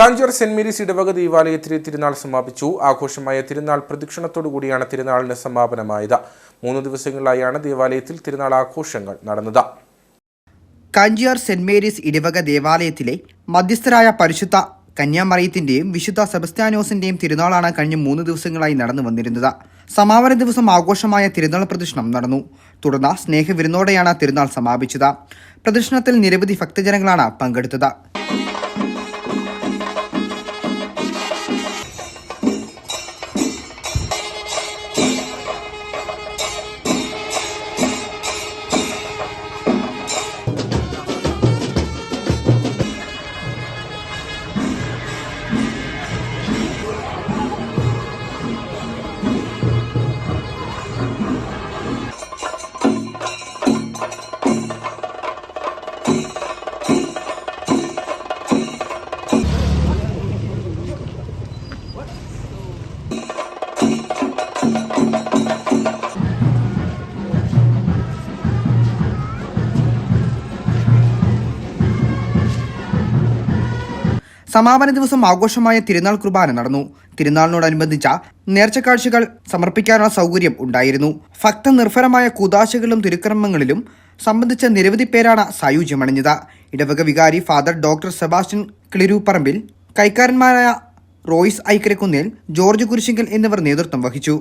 Kanjur saint Mary's ഇടവക ദേവാലയത്തിലെ തിരുനാൾ സമാപിച്ചു. ആഘോഷമായ തിരുനാൾ പ്രദക്ഷിണത്തോടുകൂടിയാണ് തിരുനാളിന് സമാപനമായത്. മൂന്ന് ദിവസങ്ങളിലായാണ് ദേവാലയത്തിൽ തിരുനാൾ ആഘോഷങ്ങൾ നടന്നത്. കാഞ്ചിയാർ സെന്റ് മേരീസ് ഇടവക ദേവാലയത്തിലെ മധ്യസ്ഥരായ പരിശുദ്ധ കന്യാമറിയത്തിന്റെയും വിശുദ്ധ സെബസ്ത്യാനോസിന്റെയും തിരുനാളാണ് കഴിഞ്ഞ മൂന്ന് ദിവസങ്ങളായി നടന്നു വന്നിരുന്നത്. സമാപന ദിവസം ആഘോഷമായ തിരുനാൾ പ്രദക്ഷിണം നടന്നു. തുടർന്ന് സ്നേഹവിരുന്നോടെയാണ് തിരുനാൾ സമാപിച്ചത്. പ്രദർശനത്തിൽ നിരവധി ഭക്തജനങ്ങളാണ് പങ്കെടുത്തത്. സമാപന ദിവസം ആഘോഷമായ തിരുനാൾ കുർബാന നടന്നു. തിരുനാളിനോടനുബന്ധിച്ച നേർച്ചക്കാഴ്ചകൾ സമർപ്പിക്കാനുള്ള സൗകര്യം ഉണ്ടായിരുന്നു. ഭക്ത നിർഭരമായ കൂതാശകളിലും തിരുക്രമങ്ങളിലും സംബന്ധിച്ച നിരവധി പേരാണ് സായുജ്യമണിഞ്ഞത്. ഇടവക വികാരി ഫാദർ ഡോക്ടർ സെബാസ്റ്റ്യൻ കിളിരൂപ്പറമ്പിൽ കൈക്കാരന്മാരായ റോയ്സ് ഐക്കരക്കുന്നേൽ ജോർജ് കുരിശിങ്കൽ എന്നിവർ നേതൃത്വം വഹിച്ചു.